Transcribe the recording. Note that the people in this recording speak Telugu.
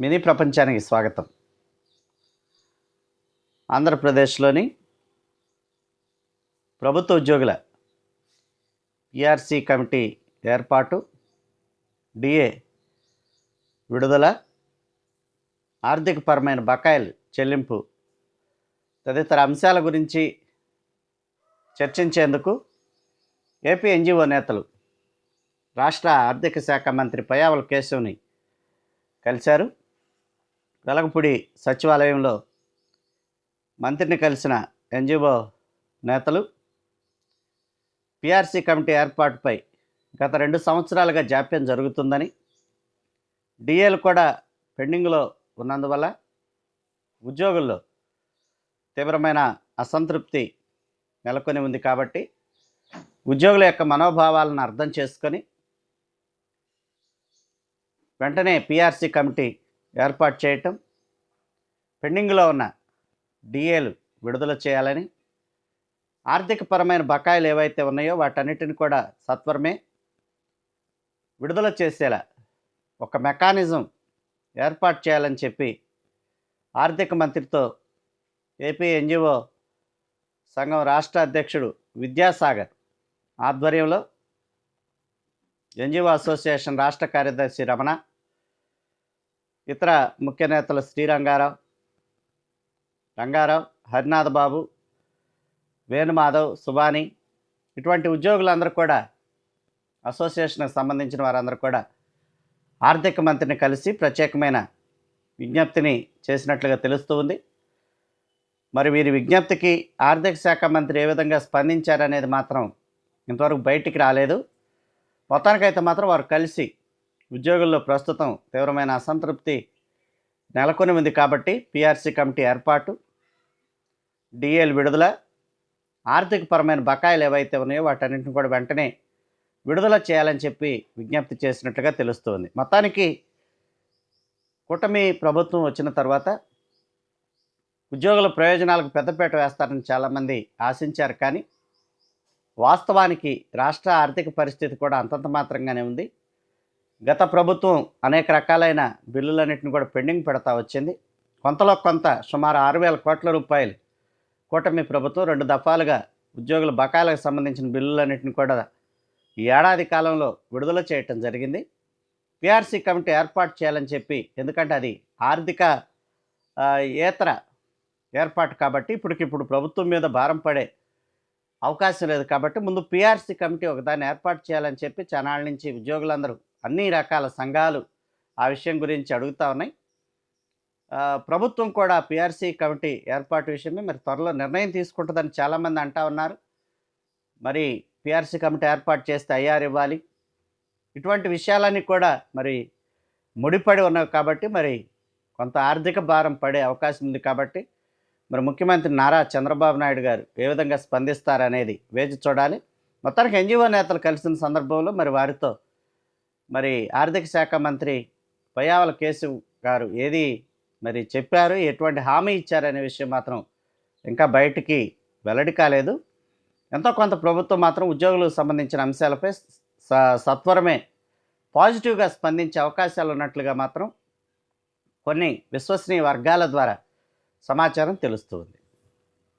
మినీ ప్రపంచానికి స్వాగతం. ఆంధ్రప్రదేశ్లోని ప్రభుత్వ ఉద్యోగుల పిఆర్సీ కమిటీ ఏర్పాటు డిఏ విడుదల ఆర్థికపరమైన బకాయిలు చెల్లింపు తదితర అంశాల గురించి చర్చించేందుకు ఏపీ ఎన్జిఓ నేతలు రాష్ట్ర ఆర్థిక శాఖ మంత్రి పయావల్ కేశవ్ని కలిశారు. వెలగపూడి సచివాలయంలో మంత్రిని కలిసిన ఎన్జిఓ నేతలు పిఆర్సీ కమిటీ ఏర్పాటుపై గత రెండు సంవత్సరాలుగా జాప్యం జరుగుతుందని డిఏలు కూడా పెండింగ్లో ఉన్నందువల్ల ఉద్యోగుల్లో తీవ్రమైన అసంతృప్తి నెలకొని ఉంది కాబట్టి ఉద్యోగుల యొక్క మనోభావాలను అర్థం చేసుకొని వెంటనే పిఆర్సీ కమిటీ ఏర్పాటు చేయటం పెండింగ్లో ఉన్న డిఏలు విడుదల చేయాలని ఆర్థికపరమైన బకాయిలు ఏవైతే ఉన్నాయో వాటన్నిటిని కూడా సత్వరమే విడుదల చేసేలా ఒక మెకానిజం ఏర్పాటు చేయాలని చెప్పి ఆర్థిక మంత్రితో ఏపీ ఎన్జిఓ సంఘం రాష్ట్ర అధ్యక్షుడు విద్యాసాగర్ ఆధ్వర్యంలో ఎన్జిఓ అసోసియేషన్ రాష్ట్ర కార్యదర్శి రమణ ఇతర ముఖ్య నేతలు శ్రీరంగారావు రంగారావు హరినాథ బాబు వేణుమాధవ్ సుబాని ఇటువంటి ఉద్యోగులందరూ కూడా అసోసియేషన్కి సంబంధించిన వారందరూ కూడా ఆర్థిక మంత్రిని కలిసి ప్రత్యేకమైన విజ్ఞప్తిని చేసినట్లుగా తెలుస్తూ ఉంది. మరి వీరి విజ్ఞప్తికి ఆర్థిక శాఖ మంత్రి ఏ విధంగా స్పందించారనేది మాత్రం ఇంతవరకు బయటికి రాలేదు. మొత్తానికైతే మాత్రం వారు కలిసి ఉద్యోగుల్లో ప్రస్తుతం తీవ్రమైన అసంతృప్తి నెలకొని ఉంది కాబట్టి పిఆర్సీ కమిటీ ఏర్పాటు డిఏలు విడుదల ఆర్థికపరమైన బకాయిలు ఏవైతే ఉన్నాయో వాటన్నింటిని కూడా వెంటనే విడుదల చేయాలని చెప్పి విజ్ఞప్తి చేసినట్లుగా తెలుస్తుంది. మొత్తానికి కూటమి ప్రభుత్వం వచ్చిన తర్వాత ఉద్యోగుల ప్రయోజనాలకు పెద్దపీట వేస్తారని చాలామంది ఆశించారు కానీ వాస్తవానికి రాష్ట్ర ఆర్థిక పరిస్థితి కూడా అంతంత మాత్రంగానే ఉంది. గత ప్రభుత్వం అనేక రకాలైన బిల్లులన్నింటిని కూడా పెండింగ్ పెడతా వచ్చింది. కొంతలో కొంత సుమారు ఆరు వేల కోట్ల రూపాయలు కూటమి ప్రభుత్వం రెండు దఫాలుగా ఉద్యోగుల బకాయిలకు సంబంధించిన బిల్లులన్నింటిని కూడా ఈ ఏడాది కాలంలో విడుదల చేయటం జరిగింది. పిఆర్సీ కమిటీ ఏర్పాటు చేయాలని చెప్పి ఎందుకంటే అది ఆర్థిక ఏతర ఏర్పాటు కాబట్టి ఇప్పటికిప్పుడు ప్రభుత్వం మీద భారం పడే అవకాశం లేదు కాబట్టి ముందు పిఆర్సీ కమిటీ ఒకదాన్ని ఏర్పాటు చేయాలని చెప్పి చనాళ్ళ నుంచి ఉద్యోగులందరూ అన్ని రకాల సంఘాలు ఆ విషయం గురించి అడుగుతా ఉన్నాయి. ప్రభుత్వం కూడా పిఆర్సీ కమిటీ ఏర్పాటు విషయమే మరి త్వరలో నిర్ణయం తీసుకుంటుందని చాలామంది అంటా ఉన్నారు. మరి పిఆర్సీ కమిటీ ఏర్పాటు చేస్తే ఐఆర్ ఇవ్వాలి. ఇటువంటి విషయాలన్నీ కూడా మరి ముడిపడి ఉన్నవి కాబట్టి మరి కొంత ఆర్థిక భారం పడే అవకాశం ఉంది కాబట్టి మరి ముఖ్యమంత్రి నారా చంద్రబాబు నాయుడు గారు ఏ విధంగా స్పందిస్తారనేది వేచి చూడాలి. మొత్తానికి ఎన్జిఓ నేతలు కలిసిన సందర్భంలో మరి వారితో మరి ఆర్థిక శాఖ మంత్రి పయావల కేసు గారు ఏది మరి చెప్పారు? ఎటువంటి హామీ ఇచ్చారనే విషయం మాత్రం ఇంకా బయటికి వెల్లడి కాలేదు. ఎంతో కొంత ప్రభుత్వం మాత్రం ఉద్యోగులకు సంబంధించిన అంశాలపై స- సత్వరమే పాజిటివ్గా స్పందించే అవకాశాలు ఉన్నట్లుగా మాత్రం కొన్ని విశ్వసనీయ వర్గాల ద్వారా సమాచారం తెలుస్తుంది.